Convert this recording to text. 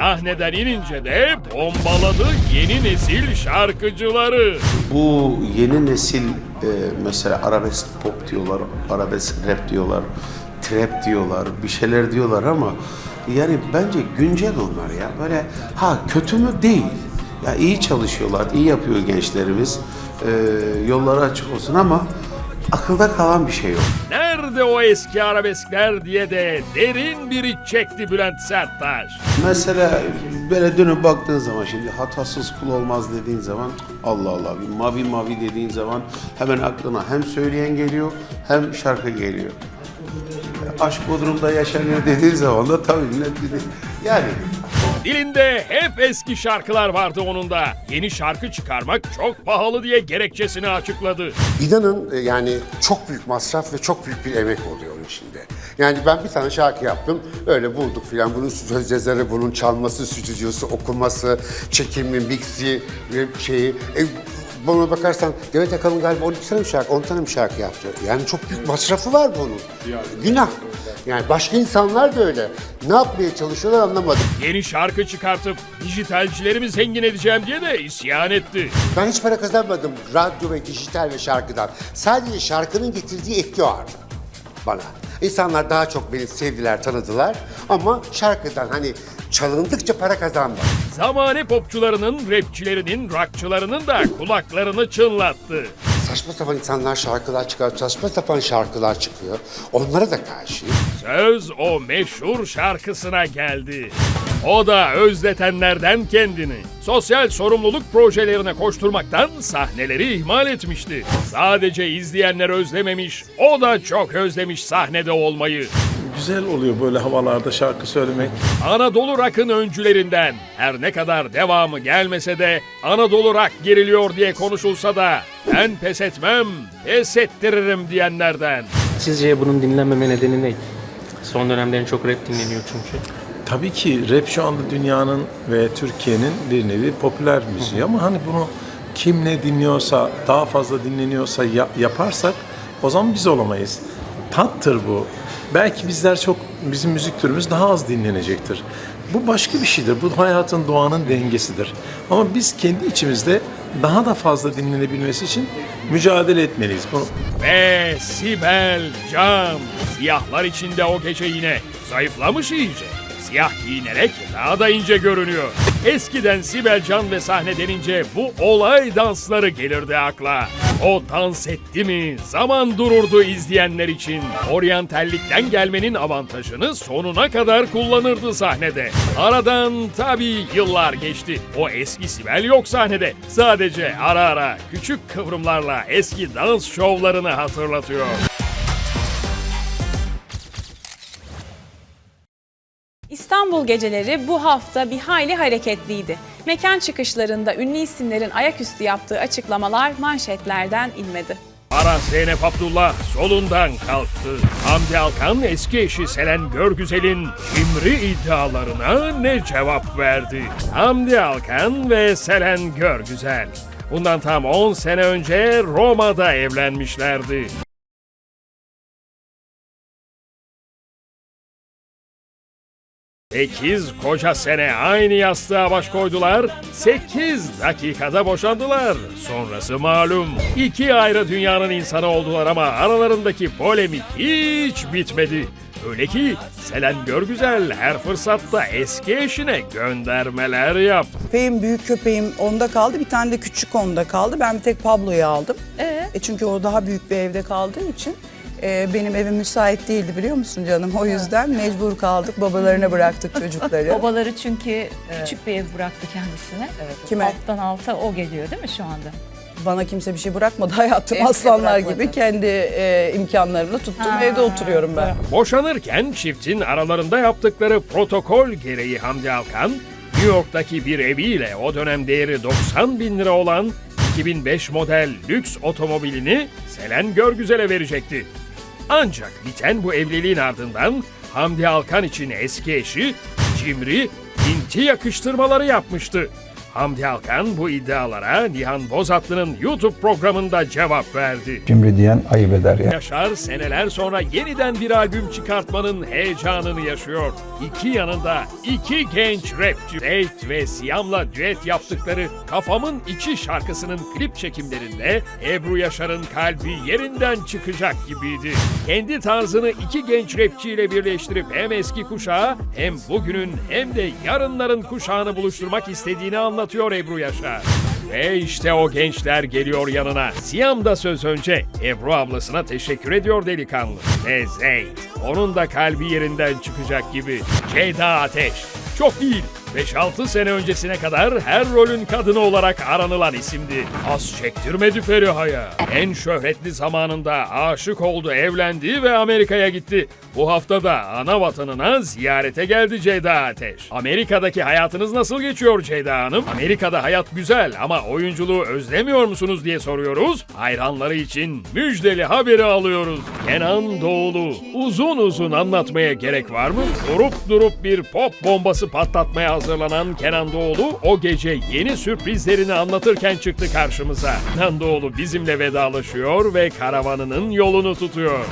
Sahneden inince de bombaladı yeni nesil şarkıcıları. Bu yeni nesil e, mesela arabesk pop diyorlar, arabesk rap diyorlar, trap diyorlar, bir şeyler diyorlar ama yani bence güncel onlar ya. Böyle ha kötü mü değil. Ya iyi çalışıyorlar, iyi yapıyor gençlerimiz. E, yolları açık olsun ama akılda kalan bir şey yok. Nerede o eski arabeskler diye de derin bir iç çekti Bülent Serttaş. Mesela böyle dönüp baktığın zaman şimdi hatasız kul olmaz dediğin zaman Allah Allah bir mavi mavi dediğin zaman hemen aklına hem söyleyen geliyor hem şarkı geliyor. Aşk Bodrum'da yaşanıyor dediğin zaman da tabii millet bir de- yani Dilinde hep eski şarkılar vardı onun da. Yeni şarkı çıkarmak çok pahalı diye gerekçesini açıkladı. İnanın e, yani çok büyük masraf ve çok büyük bir emek oluyor onun içinde. Yani ben bir tane şarkı yaptım, öyle bulduk filan. Bunun söz yazarı, bunun çalması, stüdyosu, okuması, çekimi, mixi, e, şeyi. E, buna bakarsan Demet Akalın galiba 12 tane mi şarkı, 10 tane mi şarkı yaptı? Yani çok büyük masrafı var bunun. Günah. Yani başka insanlar da öyle. Ne yapmaya çalışıyorlar anlamadım. Yeni şarkı çıkartıp dijitalcilerimi zengin edeceğim diye de isyan etti. Ben hiç para kazanmadım radyo ve dijital ve şarkıdan. Sadece şarkının getirdiği etki vardı bana. İnsanlar daha çok beni sevdiler, tanıdılar ama şarkıdan hani çalındıkça para kazanmadım. Zamane popçularının, rapçilerinin, rockçılarının da kulaklarını çınlattı. Saçma sapan insanlar şarkılar çıkar, saçma sapan şarkılar çıkıyor. Onlara da karşıyım. Söz o meşhur şarkısına geldi. O da özletenlerden kendini. Sosyal sorumluluk projelerine koşturmaktan sahneleri ihmal etmişti. Sadece izleyenler özlememiş, o da çok özlemiş sahnede olmayı. Güzel oluyor böyle havalarda şarkı söylemek. Anadolu Rock'ın öncülerinden her ne kadar devamı gelmese de Anadolu Rock geriliyor diye konuşulsa da ben pes etmem, pes ettiririm diyenlerden. Sizce bunun dinlenmeme nedeni ne? Son dönemde en çok rap dinleniyor çünkü. Tabii ki rap şu anda dünyanın ve Türkiye'nin bir nevi popüler müziği ama hani bunu kim ne dinliyorsa, daha fazla dinleniyorsa ya- yaparsak o zaman biz olamayız. Tattır bu. Belki bizler çok, bizim müzik türümüz daha az dinlenecektir. Bu başka bir şeydir. Bu hayatın, doğanın dengesidir. Ama biz kendi içimizde daha da fazla dinlenebilmesi için mücadele etmeliyiz. Bunu Ve Sibel Can. Siyahlar içinde o gece yine zayıflamış iyice. Siyah giyinerek daha da ince görünüyor. Eskiden Sibel Can ve sahne denince bu olay dansları gelirdi akla. O dans etti mi zaman dururdu izleyenler için. Oryantallikten gelmenin avantajını sonuna kadar kullanırdı sahnede. Aradan tabii yıllar geçti. O eski Sibel yok sahnede. Sadece ara ara küçük kıvrımlarla eski dans şovlarını hatırlatıyor. İstanbul geceleri bu hafta bir hayli hareketliydi. Mekan çıkışlarında ünlü isimlerin ayaküstü yaptığı açıklamalar manşetlerden inmedi. Ara Zeynep Abdullah solundan kalktı. Hamdi Alkan eski eşi Selen Görgüzel'in cimri iddialarına ne cevap verdi? Hamdi Alkan ve Selen Görgüzel. Bundan tam 10 sene önce Roma'da evlenmişlerdi. Sekiz koca sene aynı yastığa baş koydular. Sekiz dakikada boşandılar. Sonrası malum. İki ayrı dünyanın insanı oldular ama aralarındaki polemik hiç bitmedi. Öyle ki Selen Görgüzel her fırsatta eski eşine göndermeler yaptı. Köpeğim, büyük köpeğim onda kaldı. Bir tane de küçük onda kaldı. Ben bir tek Pablo'yu aldım. Ee? E çünkü o daha büyük bir evde kaldığı için e, benim evim müsait değildi biliyor musun canım? O yüzden mecbur kaldık. Babalarına bıraktık çocukları. Babaları çünkü küçük bir ev bıraktı kendisine. Kime? Alttan alta o geliyor değil mi şu anda? Bana kimse bir şey bırakmadı hayatım. Evde Aslanlar bırakmadı. gibi kendi e, imkanlarımla tuttum. Evde oturuyorum ben. Boşanırken çiftin aralarında yaptıkları protokol gereği Hamdi Alkan, New York'taki bir eviyle o dönem değeri 90 bin lira olan 2005 model lüks otomobilini Selen Görgüzel'e verecekti. Ancak biten bu evliliğin ardından Hamdi Alkan için eski eşi cimri, inti yakıştırmaları yapmıştı. Hamdi Alkan bu iddialara Nihan Bozatlı'nın YouTube programında cevap verdi. Cimri diyen ayıp eder ya. Yaşar seneler sonra yeniden bir albüm çıkartmanın heyecanını yaşıyor. İki yanında iki genç rapçi Zeyt ve Siyam'la düet yaptıkları Kafamın İçi şarkısının klip çekimlerinde Ebru Yaşar'ın kalbi yerinden çıkacak gibiydi. Kendi tarzını iki genç rapçiyle birleştirip hem eski kuşağı hem bugünün hem de yarınların kuşağını buluşturmak istediğini anlatıyor Ebru Yaşar. Ve işte o gençler geliyor yanına. Siyam da söz önce Ebru ablasına teşekkür ediyor delikanlı. Ve Zeyd. Onun da kalbi yerinden çıkacak gibi. Ceyda Ateş. Çok değil. 5-6 sene öncesine kadar her rolün kadını olarak aranılan isimdi. Az çektirmedi Feriha'ya. En şöhretli zamanında aşık oldu, evlendi ve Amerika'ya gitti. Bu hafta da ana vatanına ziyarete geldi Ceyda Ateş. Amerika'daki hayatınız nasıl geçiyor Ceyda Hanım? Amerika'da hayat güzel ama oyunculuğu özlemiyor musunuz diye soruyoruz. Hayranları için müjdeli haberi alıyoruz. Kenan Doğulu uzun uzun anlatmaya gerek var mı? Durup durup bir pop bombası patlatmaya hazırlanan Kenan Doğulu o gece yeni sürprizlerini anlatırken çıktı karşımıza. Kenan Doğulu bizimle vedalaşıyor ve karavanının yolunu tutuyor.